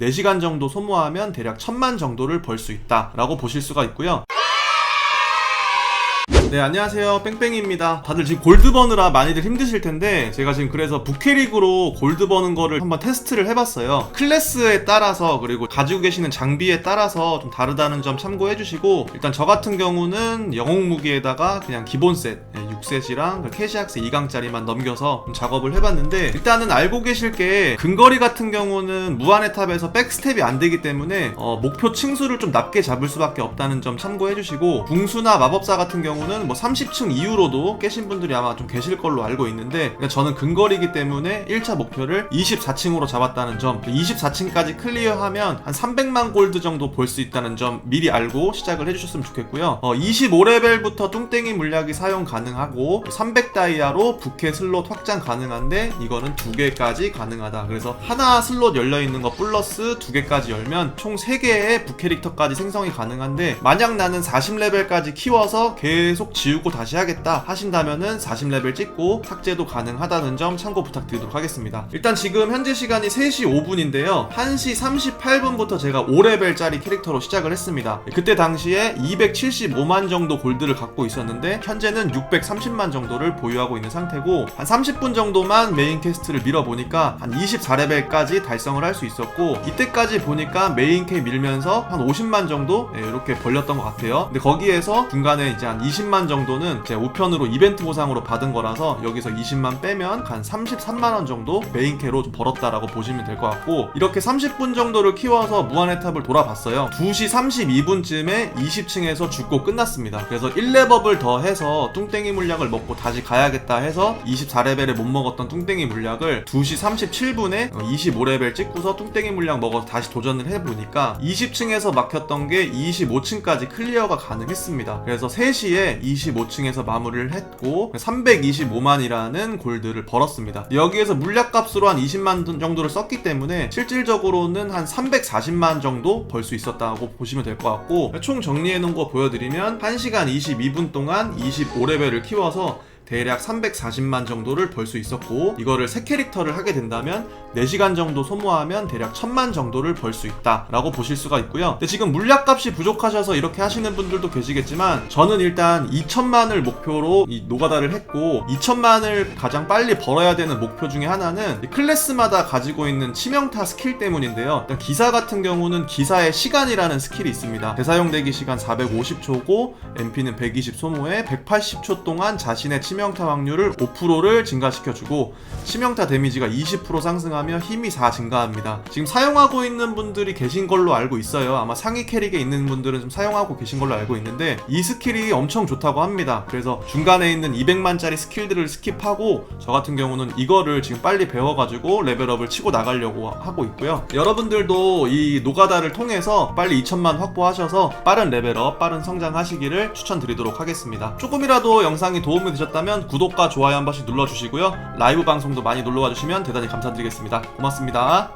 4시간 정도 소모하면 대략 1000만 정도를 벌 수 있다라고 보실 수가 있고요. 네, 안녕하세요. 뺑뺑이입니다. 다들 지금 골드 버느라 많이들 힘드실 텐데, 제가 지금 그래서 부캐릭으로 골드 버는 거를 한번 테스트를 해봤어요. 클래스에 따라서, 그리고 가지고 계시는 장비에 따라서 좀 다르다는 점 참고해 주시고, 일단 저 같은 경우는 영웅 무기에다가 그냥 기본 셋, 6셋이랑 캐시악스 2강짜리만 넘겨서 좀 작업을 해봤는데, 일단은 알고 계실 게, 근거리 같은 경우는 무한의 탑에서 백스텝이 안 되기 때문에, 어, 목표 층수를 좀 낮게 잡을 수밖에 없다는 점 참고해 주시고, 궁수나 마법사 같은 경우는 뭐 30층 이후로도 깨신 분들이 아마 좀 계실 걸로 알고 있는데 그러니까 저는 근거리기 때문에 1차 목표를 24층으로 잡았다는 점 24층까지 클리어하면 한 300만 골드 정도 볼 수 있다는 점 미리 알고 시작을 해주셨으면 좋겠고요. 어, 25레벨부터 뚱땡이 물약이 사용 가능하고 300다이아로 부캐 슬롯 확장 가능한데 이거는 두 개까지 가능하다. 그래서 하나 슬롯 열려있는 거 플러스 두 개까지 열면 총 3개의 부캐릭터까지 생성이 가능한데 만약 나는 40레벨까지 키워서 계속 지우고 다시 하겠다 하신다면은 40레벨 찍고 삭제도 가능하다는 점 참고 부탁드리도록 하겠습니다. 일단 지금 현재 시간이 3시 5분인데요. 1시 38분부터 제가 5레벨짜리 캐릭터로 시작을 했습니다. 그때 당시에 275만 정도 골드를 갖고 있었는데 현재는 630만 정도를 보유하고 있는 상태고 한 30분 정도만 메인 퀘스트를 밀어보니까 한 24레벨까지 달성을 할 수 있었고 이때까지 보니까 메인 캐 밀면서 한 50만 정도 네, 이렇게 벌렸던 것 같아요. 근데 거기에서 중간에 이제 한 20만 정도는 제 우편으로 이벤트 보상으로 받은 거라서 여기서 20만 빼면 한 33만 원 정도 메인 캐로 좀 벌었다라고 보시면 될 것 같고 이렇게 30분 정도를 키워서 무한의 탑을 돌아봤어요. 2시 32분쯤에 20층에서 죽고 끝났습니다. 그래서 1레벨을 더 해서 뚱땡이 물약을 먹고 다시 가야겠다 해서 24레벨에 못 먹었던 뚱땡이 물약을 2시 37분에 25레벨 찍고서 뚱땡이 물약 먹어서 다시 도전을 해보니까 20층에서 막혔던 게 25층까지 클리어가 가능했습니다. 그래서 3시에 25층에서 마무리를 했고 325만이라는 골드를 벌었습니다. 여기에서 물약값으로 한 20만 정도를 썼기 때문에 실질적으로는 한 340만 정도 벌 수 있었다고 보시면 될 것 같고 총 정리해 놓은 거 보여드리면 1시간 22분 동안 25레벨을 키워서 대략 340만 정도를 벌 수 있었고 이거를 세 캐릭터를 하게 된다면 4시간 정도 소모하면 대략 1000만 정도를 벌 수 있다라고 보실 수가 있고요. 근데 지금 물약값이 부족하셔서 이렇게 하시는 분들도 계시겠지만 저는 일단 2천만을 목표로 이 노가다를 했고 2천만을 가장 빨리 벌어야 되는 목표 중에 하나는 이 클래스마다 가지고 있는 치명타 스킬 때문인데요. 일단 기사 같은 경우는 기사의 시간이라는 스킬이 있습니다. 대사용 대기 시간 450초고 MP는 120 소모에 180초 동안 자신의 치 명타 확률을 5%를 증가시켜주고 치명타 데미지가 20% 상승하며 힘이 4 증가합니다. 지금 사용하고 있는 분들이 계신 걸로 알고 있어요. 아마 상위 캐릭에 있는 분들은 좀 사용하고 계신 걸로 알고 있는데 이 스킬이 엄청 좋다고 합니다. 그래서 중간에 있는 200만짜리 스킬들을 스킵하고 저 같은 경우는 이거를 지금 빨리 배워가지고 레벨업을 치고 나가려고 하고 있고요. 여러분들도 이 노가다를 통해서 빨리 2천만 확보하셔서 빠른 레벨업, 빠른 성장하시기를 추천드리도록 하겠습니다. 조금이라도 영상이 도움이 되셨 다면 구독과 좋아요 한 번씩 눌러주시고요. 라이브 방송도 많이 놀러와 주시면 대단히 감사드리겠습니다. 고맙습니다.